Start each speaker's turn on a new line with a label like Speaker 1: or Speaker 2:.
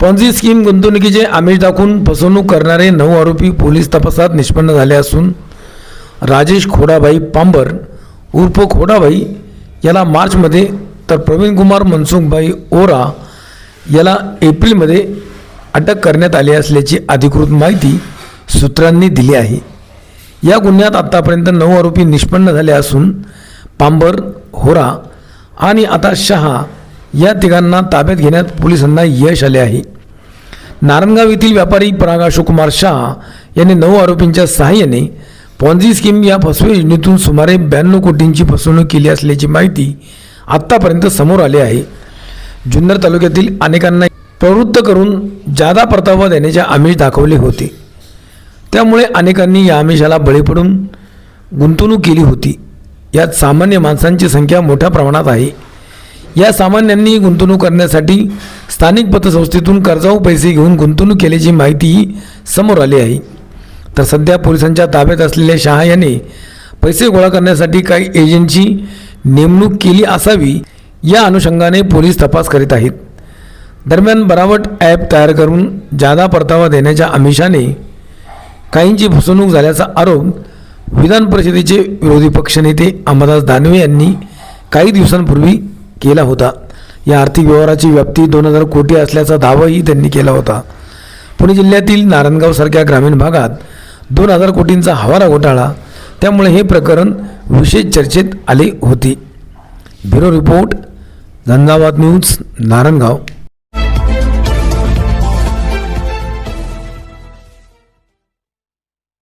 Speaker 1: Ponzi scheme गुंतवणुकीचे आमिष दाखवून फसवणूक करणारे नऊ आरोपी पोलीस तपासात निष्पन्न झाले असून राजेश खोडाबाई पांबर उर्फ खोडाबाई याला मार्चमध्ये तर प्रवीण कुमार मनसुखभाई ओरा याला एप्रिलमध्ये अटक करण्यात आली असल्याची अधिकृत माहिती सूत्रांनी दिली आहे. या गुन्ह्यात आत्तापर्यंत नऊ आरोपी निष्पन्न झाले असून पांबर होरा आणि आता शहा या तिघांना ताब्यात घेण्यात पोलिसांना यश आले आहे. नारायणगाव येथील व्यापारी पराग अशोककुमार शहा यांनी नऊ आरोपींच्या सहाय्याने पॉन्झी स्कीम या फसवे योजनेतून सुमारे ब्याण्णव कोटींची फसवणूक केली असल्याची माहिती आत्तापर्यंत समोर आली आहे. जुन्नर तालुक्यातील अनेकांना प्रवृत्त करून जादा परतावा देण्याचे आमिष दाखवले होते. त्यामुळे अनेकांनी या आमिषाला बळी पडून गुंतवणूक केली होती. यात सामान्य माणसांची संख्या मोठ्या प्रमाणात आहे. या सामान्यांनी गुंतवणूक करण्यासाठी स्थानिक पतसंस्थेतून कर्जाऊ पैसे घेऊन गुंतवणूक केल्याची माहितीही समोर आली आहे. तर सध्या पोलिसांच्या ताब्यात असलेल्या शहा याने पैसे गोळा करण्यासाठी काही एजंटची नेमणूक केली असावी या अनुषंगाने पोलीस तपास करीत आहेत. दरम्यान बनावट ॲप तयार करून जादा परतावा देण्याच्या आमिषाने काहींची फसवणूक झाल्याचा आरोप विधान परिषदेचे विरोधी पक्षनेते अमरदास दानवे यांनी काही दिवसांपूर्वी केला होता. या आर्थिक व्यवहाराची व्याप्ती दोन हजार कोटी असल्याचा दावाही त्यांनी केला होता. पुणे जिल्ह्यातील नारायणगावसारख्या ग्रामीण भागात दोन हजार कोटींचा हवाला घोटाळा त्यामुळे हे प्रकरण विशेष चर्चेत आले होते. Bureau report Jhanjhavat news Narayangaon.